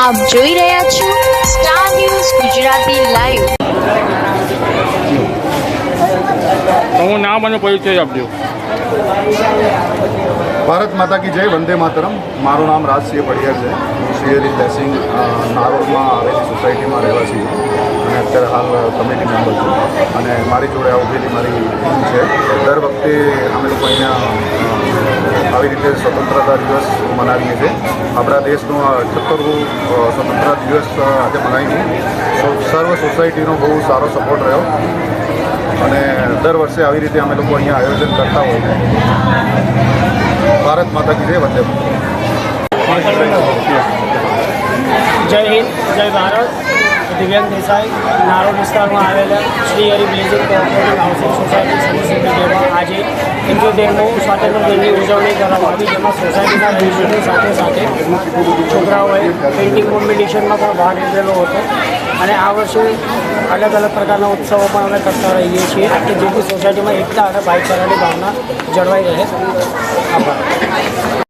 આપ જોઈ રહ્યા છો સ્ટાર ન્યૂઝ ગુજરાતી લાઈવ હું નામ અને પરિચય આપજો. ભારત માતા કી જય વંદે માતરમ. મારું નામ રાજસિંહ પડિયા છે. હું શિયરી બ્લેસિંગ અ, નારોલમાં આવેલી સોસાયટીમાં રહેવાસી છું. અને અત્યારે હાલ કમિટી મેમ્બર છું. અને મારી જોડે આ ઉભેલી મારી ટીમ છે. દર વખતે અમે લોકો અહીંયા આવી રીતે સ્વતંત્રતા દિવસ મનાવીએ છીએ. આપણા દેશનો અઠ્યોતરમું સ્વતંત્રતા દિવસ આજે મનાવ્યું સર્વ સોસાયટીનો બહુ સારો સપોર્ટ રહ્યો. અને દર વર્ષે આવી રીતે અમે લોકો અહીંયા આયોજન કરતા હોઈએ ભારત માતા કી જય, વંદે જય હિન્દ, જય ભારત. દિવ્યાંગ દેસાઈ, નારો વિસ્તારમાં આવેલા Shri Hari blazing cooperative society પંચોતેરમો સ્વાતંત્ર્ય દિનની ઉજવણી કરવામાં આવી જેમાં સોસાયટીના રહીશોની સાથે સાથે છોકરાઓએ પેઇન્ટિંગ કોમ્પિટિશનમાં પણ ભાગ લીધેલો હતો. અને આ વર્ષે અલગ અલગ પ્રકારના ઉત્સવો પણ અમે કરતા રહીએ છીએ કે જેથી સોસાયટીમાં એકતા અને ભાઈચારાની ભાવના જળવાઈ રહે. આભાર.